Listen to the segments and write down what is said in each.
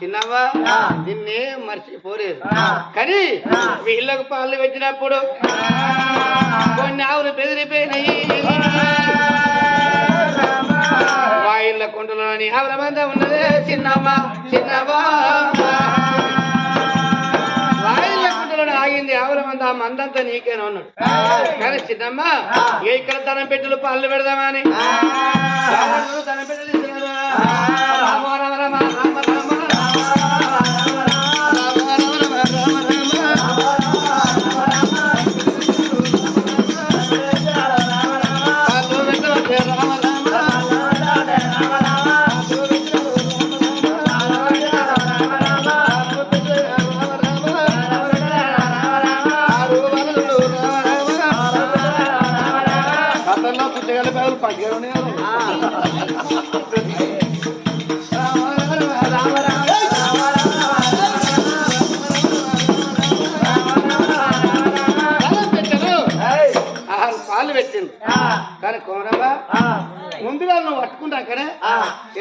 చిన్నవ్వా నిన్నే మర్చిపోలేదు కానీ వీళ్ళకు పాలు పెట్టినప్పుడు కొన్ని ఆవులు బెదిరిపోయినాయి. వాయిళ్ళ కుంటలోని ఆవుల మంద ఉన్నదే. చిన్నమ్మ కుంటలోని ఆగింది ఆవుల మంద ఆ మందంతా నీకేనా ఉన్నాడు కానీ చిన్నమ్మ ఏ ఇక్కడ ధనం పెట్టెలు పాలు పెడదామని? ధనం పెట్టెలు పుట్టగల పేరు పట్టుకొని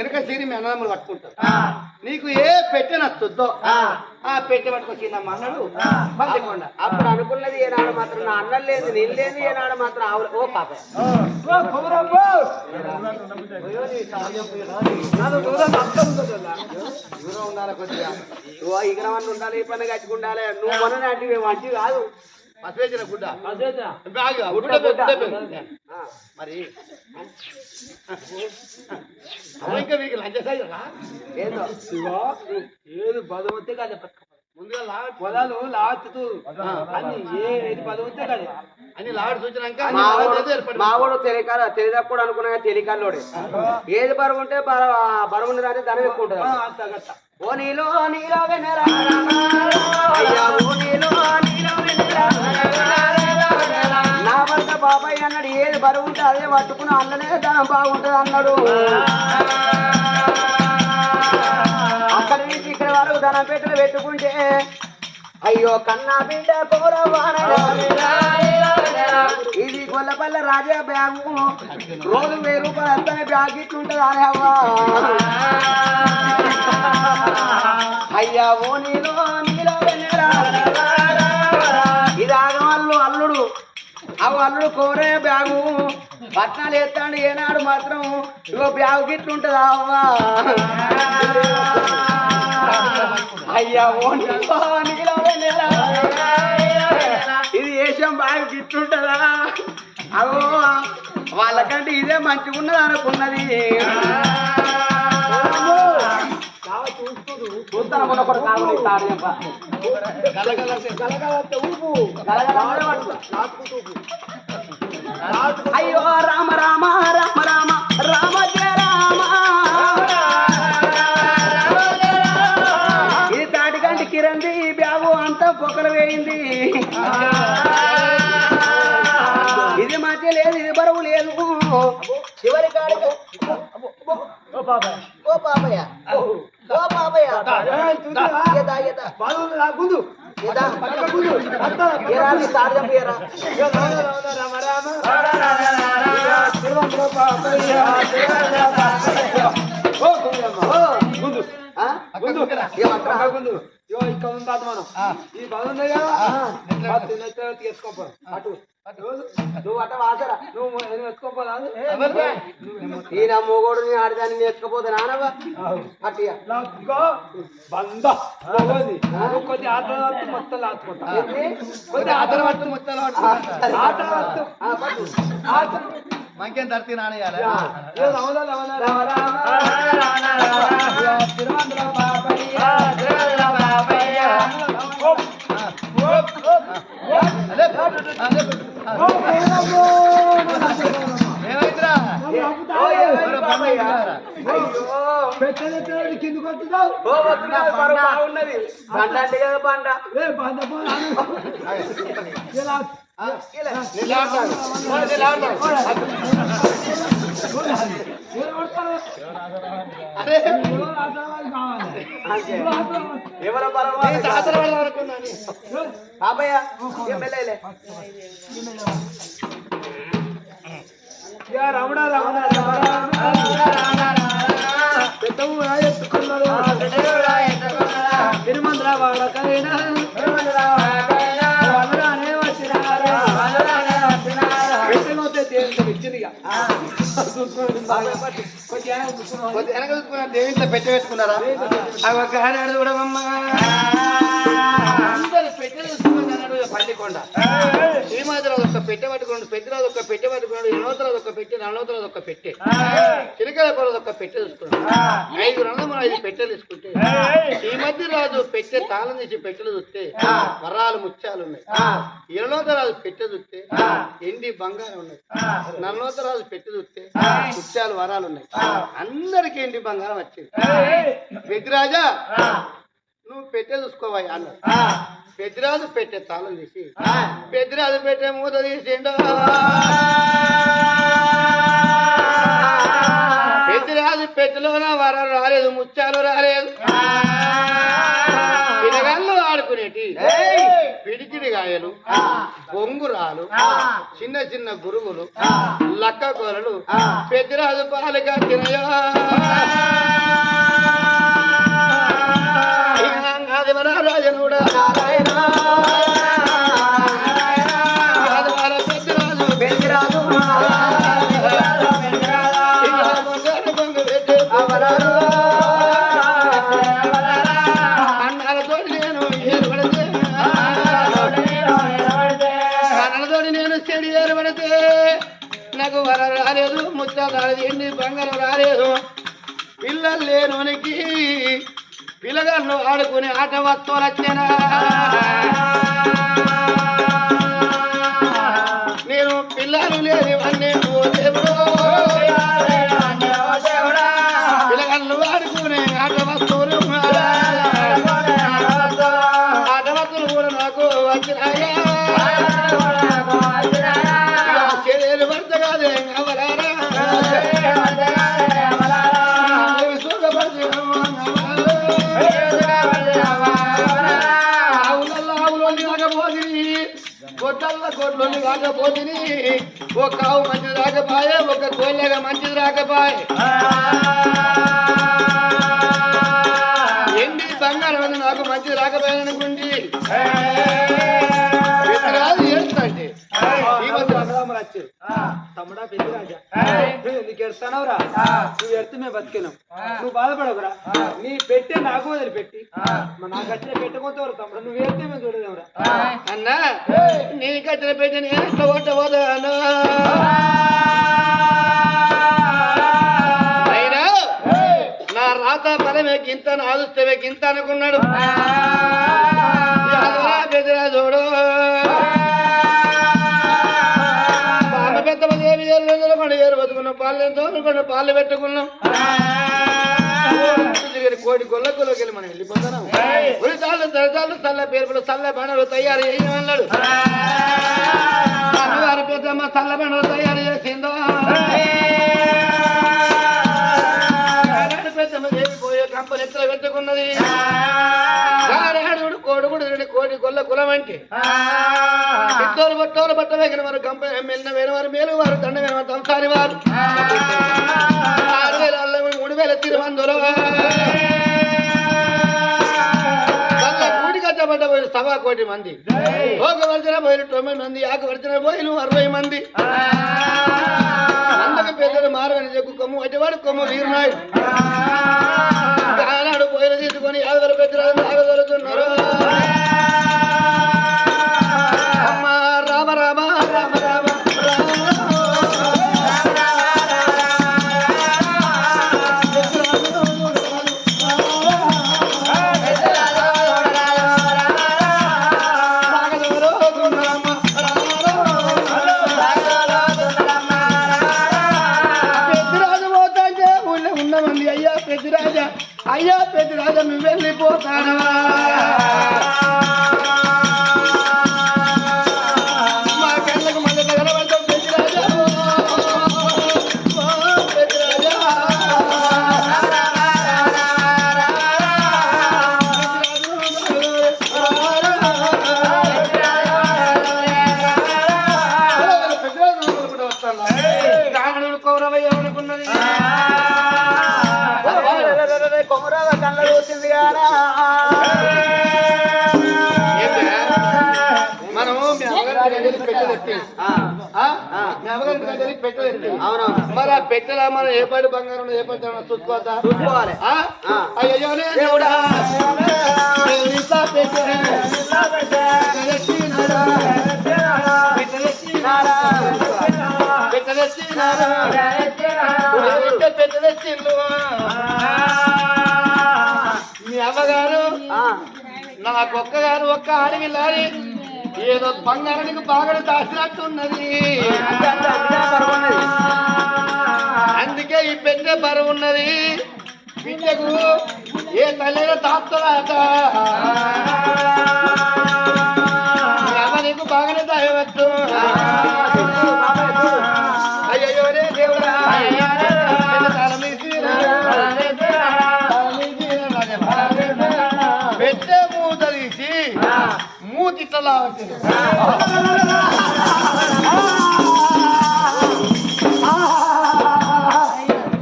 వెనక సిరి మీ అన్నదమ్ములు పట్టుకుంటావు నీకు ఏ పెట్టె నచ్చుద్దో ఆ. పెట్టె పట్టుకొచ్చిందమ్మ అన్నాడు పట్టుకోండి అప్పుడు అనుకున్నది ఏనాడు మాత్రం నా అన్నం లేదు నేను లేదు ఏనాడు మాత్రం ఆవులు. ఓ పాప. దూరం ఉండాలి కొద్దిగా. ఇగరవన్నీ ఉండాలి ఈ పని కట్టుకుండాలి. నువ్వు మొన్న అంటే మంచి కాదు. పసివేసిన గుడ్డ. గుడ్డ. మరి. ఇంకా మీకు ఏదో? ఏది పదవతే కాదు. ముందుగా లాడ్ పొలాలు లాచుతూ ఏది పదవతే కాదు. అని లాడ్ చూసినాక తెలియక తెలియదప్పుడు అనుకున్నా తెలియకల్లోడే. ఏది బరువు ఉంటే బర- బరువు ఉంది అంటే ధనం ఎక్కువ ఉంటుంది. ఓ నీలో నీలో అయ్యా ఓ నీలో నా భర్త బాబాయ్ అన్నాడు ఏది బరువు ఉంటే అదే పట్టుకుని అన్ననే దానం బాగుంటుంది అన్నాడు. అక్కడి నుంచి ఇక్కడ వరకు ధనం పెట్టలు పెట్టుకుంటే అయ్యో కన్నా బిడ్డ ఇది గొల్లపల్లె రాజా బ్యాగు రోజు వెయ్యి రూపాయలు అంతనే బ్యాగ్ ఇట్లుంటది అని అవ్వా. అయ్యా ఓ నీలో నీలో వెన్నెలా. అల్లు అల్లుడు. ఆ అల్లుడు కోరే బ్యాగు. పట్నాలు ఎత్తాడు ఏనాడు మాత్రం. ఇగో బ్యాగు గిట్లుంటదా అవ్వా. అయ్యా ఇది వేసాం బాగా గిట్లుంటదా? అవో వాళ్ళకంటే ఇదే మంచిగా ఉన్నది అనుకున్నది. చూస్తాను మొన్న ఒకటి తాడు. గలగల. అయ్యో రామ రామ రామ రామ రామ రామ ఇది తాటికంటి కిరంది బ్యాగు అంతా పొక్కలు వేయింది ఇది మధ్య లేదు ఇది బరువు లేదు చివరి కాడికి ఓ పాపయ్య ఓ పాపయ్య ఎదా ఎదా గుందు ఎదా ఎరా నీ తాడు చెప్పు ఎరా గుందు ఆ? గుందు ఏమంటారా? గుందు ఇగో ఇక్కడ ఉంది మనం. ఈ బాగుంది కదా పత్తి నెత్తి ఎత్తుకోపో అటు. నువ్వు అట్ట వాసరా. నువ్వు నేను ఎత్తుకోపోదా ఈయన మొగోడు నీ ఆడదాన్ని ఎత్తుకపోతే నానవా అట్టిగా బంద. కొద్ది ఆటలు పట్టు మొత్తం లాచుకుంటా కొద్ది ఆటలు పట్టు మొత్తం ఆటలు మంకేం తడితే నానేయాలి లాడతాను. అరే అంతే. ఎవరో బరువు అనుకున్నాను బాబయ్య ఎమ్మెల్యేలే రమణ వచ్చినారు వెనక చూసుకున్నారు దేవింట్లో పెట్టి పెట్టుకున్నారా అవి ఒక ఆనాడు కూడా అమ్మ అందరు చూసుకుని ఒక పెట్టె పట్టుకున్నాడు పెద్దరాజు ఒక పెట్టె పట్టుకున్నాడు ఎనవతరాజు ఒక పెట్టె నలనోతరాజు ఒక పెట్టె. చిలకల కొరది ఒక పెట్టె చూసుకున్నాడు ఐదు రంగములు ఐదు పెట్టెలు తీసుకుంటే ఈ మధ్య రాజు పెట్టె తాళం తీసి పెట్టెలు చూస్తే వరాలు ముత్యాలు ఉన్నాయి. ఇరలోతరాజు పెట్టె చూస్తే ఎండి బంగారం ఉన్నాయి. నలనోతరాజు పెట్టె చూస్తే ముత్యాలు వరాలు ఉన్నాయి. అందరికి ఎండి బంగారం వచ్చింది. పెద్దిరాజా నువ్వు పెట్టె చూసుకోవా అన్నాడు పెద్దిరాజు పెట్టె తాళం తీసి. పెద్దిరాజు పెట్టె మూత తీసిండు. పెద్దిరాజు పెట్టెలోన వరాలు రాలేదు ముత్యాలు రాలేదు. పిల్లగాళ్ళు ఆడుకునేటి. పిడికిడి గాయలు బొంగురాలు చిన్న చిన్న గురుగులు లక్క కొలలు పెద్దరాజు పాలక తినయా. చెడి ఏర్పడితే నాకు వర రాలేదు ముచ్చ రాలేదు బంగారం రాలేదు. పిల్లలు లేనోనికి పిల్లగాళ్ళు ఆడుకునే ఆట వస్తువులచ్చేనా? నేను పిల్లలు లేనివన్నీ ఓ పిల్లగాళ్ళు ఆడుకునే ఆట వస్తువులు ఆట వస్తువులు కూడా నాకు వచ్చినాయా? కాకపోతిని ఒక ఆవు మంచిది రాకపోయే ఒక కోళ్ళగా మంచిది రాకపోయే. ఎండి బంగారం నాకు మంచిది రాకపోయాననుకోండి తమ్ముడా పెద్దరాజా నువ్వు ఎందుకు ఎడతానవురా నువ్వు ఎడితే మేము బతికినాం. నువ్వు బాధపడవురా నీ పెట్టే నాకు వదిలిపెట్టి. నాకు వచ్చిన పెట్టకపోతే తమ్ముడు. నువ్వు ఎడితే మేము చూడలేమురా. అన్నా నీ కట్టిన పెట్టి నేను ఎట్లా అయినా నా రాత పరమే గింత నాదుస్తవే గింత అనుకున్నాడు. ఎంతో కొన్ని పాలు పెట్టుకున్నాం. తిరిగి కోడి గొల్ల గొల్లకి వెళ్ళి మనం వెళ్ళిపోతున్నాం. ఉరి తాళ్ళు తరతాళ్ళు చల్ల పేరుపులు చల్ల బండలు తయారు చేయమన్నాడు అన్నగారు పెద్దమ్మ చల్ల బండలు తయారు చేసిందో. పెద్దమ్మ దేవి పోయే కంపని ఎత్తులు పెట్టుకున్నది? కోడి గొల్ల కులం అంటే పిట్టోలు బట్టోలు బట్ట వేగిన వారు కంప మెల్లిన వేరు వారు మేలు వారు దండ వేరు వారు దంసాని వారు. ఆరు వేల మూడు వేల పోయిన సభా కోటి మంది. ఒక వర్జన పోయిన తొమ్మిది మంది ఆకు వర్జన పోయిన అరవై మంది. అందరికి పెద్దలు మారని చెక్కు కొమ్ము అటువాడు కొమ్ము వీరునాయుడు. ఆనాడు పోయిన తీసుకొని యాదవ పెద్దలు పెద్ద పెద్దరాజా మేము కళ్ళలు వచ్చింది కారా మరి ఆ పెట్టెలా మనం ఏ పడి బంగారం ఏ పడి చూసుకోవద్దా? చూసుకోవాలి. అయ్యో దేవుడా. పెట్టెలెచ్చినారా నాకొక్క గారు ఒక్క లేదు. ఏదో బంగారానికి బాగా దాచినట్టున్నది ఉన్నది. అందుకే ఈ పెద్ద బరువు ఉన్నది బిడ్డకు ఏ తల్లిలో తాపుతాట అమ్మ నీకు బాగానే దాయవచ్చు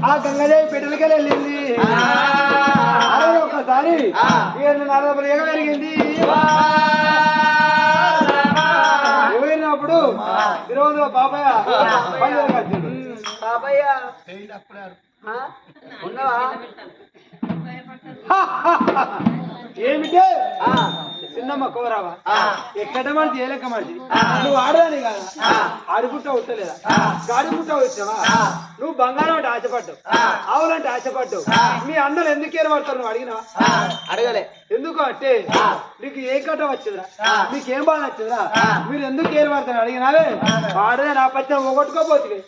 ఆ గంగదేవి పెట్టలకెళ్ళి వెళ్ళింది. అరే ఒకసారి ఏడు నలభై ఏగ పెరిగింది పోయినప్పుడు ఈరోజు బాబాయ్ ఆ, ఉన్నావా? ఏమిటే? ఆ, చిన్నమ్మ కోరావా? ఎక్కడ మనిషి ఏ లెక్క నువ్వు ఆడదాని కదా? ఆడిపుట్ట ఉట్టలేదా గాడిపుట్ట వచ్చావా? నువ్వు బంగారం అంటే ఆశపడ్డావు. ఆవులంటే ఆశపడ్డావు. మీ అన్నలు ఎందుకు ఏర్పడతారు నువ్వు అడిగినావా? అడగలే. ఎందుకు అంటే నీకు ఏ కట్ట వచ్చిందిరా? నీకు ఏం బాగా నచ్చిందిరా మీరు ఎందుకు ఏర్పడతారు అడిగినావే? వాడదే నా పచ్చ ఒగొట్టుకోపోతుంది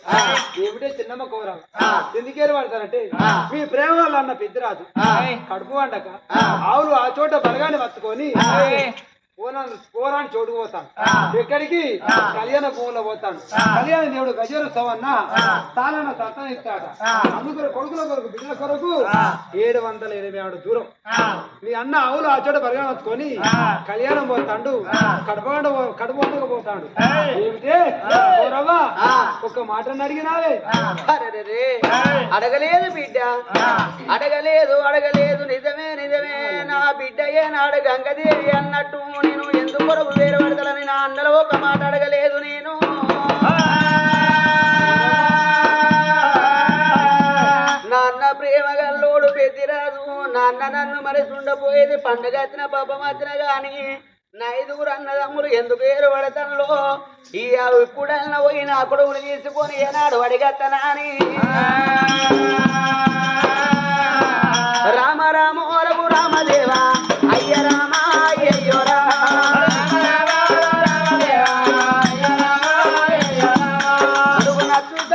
ఏమిటే చిన్నమ్మ కోరావు ఎందుకు ఏర్పడతారంటే మీ ప్రేమ వల్ల అన్న పెద్దరాజు కడుపు వండక ఆవులు ఆ చోట బలగాన్ని పట్టుకొని పోనాను పోరాని చోటుకు పోతాను ఎక్కడికి? కళ్యాణ భూమిలో పోతాడు కళ్యాణ దేవుడు గజేరు సవన్న తాళన సత్తం ఇస్తాడు అందుకు కొడుకుల కొరకు బిడ్డల కొరకు ఏడు వందల ఎనభై ఆరు దూరం. మీ అన్న ఆవులు ఆ చోట పట్టుకొని కళ్యాణం పోతాడు. కడప కడుపు పోతాడు. ఏమిటే? ఒక మాట అడిగినావే. అడగలేదు బిడ్డ. అడగలేదు అడగలేదు నిజమే నిజమే. నా బిడ్డ ఏనాడు గంగదేవి అన్నట్టు నేను ఎందుకు కొరకు వేరు పడతలని నా అన్నలో ఒక మాట అడగలేదు నేను. నాన్న ప్రేమ గల్లోడు పెద్దిరాదు నాన్న నన్ను మరిసి ఉండబోయేది పండగ వచ్చిన పాపం వచ్చిన గాని. నా ఐదుగురు అన్నదమ్ములు ఎందుకు ఏరు పడతానులో. ఈ ఇప్పుడైనా పోయి నా కొడుకులు తీసుకొని ఏనాడు అడిగత్తనా అని రామ రామ రఘు రామదేవ అయ్య రామ అయ్యో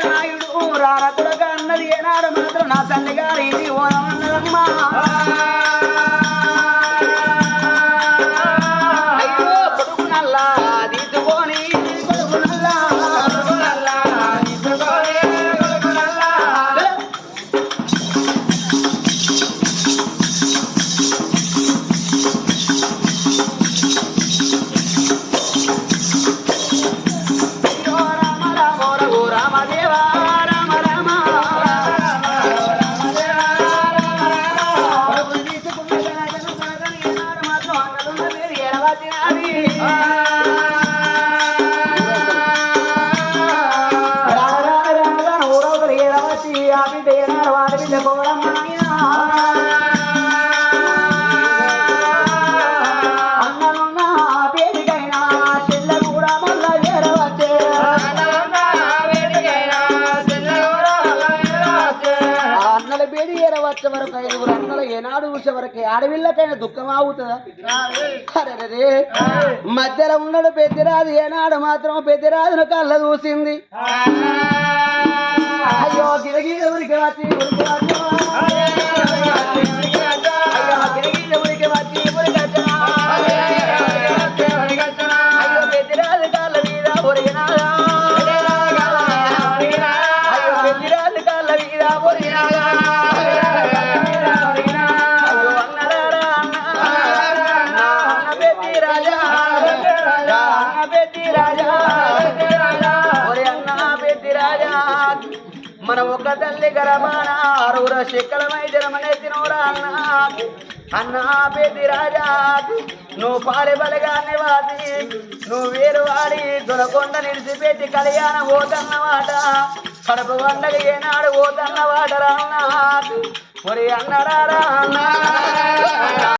నాయుడు రారకుడగా అన్నది ఏనాడు మాత్రం నా తల్లి గారి ఓనమ్మా అయ్యో ఆడవిళ్ళకైనా దుఃఖం ఆగుతుందా? మధ్యలో ఉన్నాడు పెద్దిరాజు ఏనాడు మాత్రం పెద్దిరాజును కళ్ళ చూసింది. అయ్యో గిరగిరి ఎవరికి వచ్చి అయ్యో వచ్చి తల్లి గరబాన ఆరుగుర శిక్కలమై జనమనే తినోరా అన్న అన్నా పెద్ది రాజా నువ్వు పాలె బలగాన్ని వాది నువ్వు వేరు వాడి దొరకొండ నిలిచిపెట్టి కళ్యాణం పోతన్నమాట కడప వండగ ఏనాడు పోతన్నవాట రాన్నా మరి అన్నరా అన్న.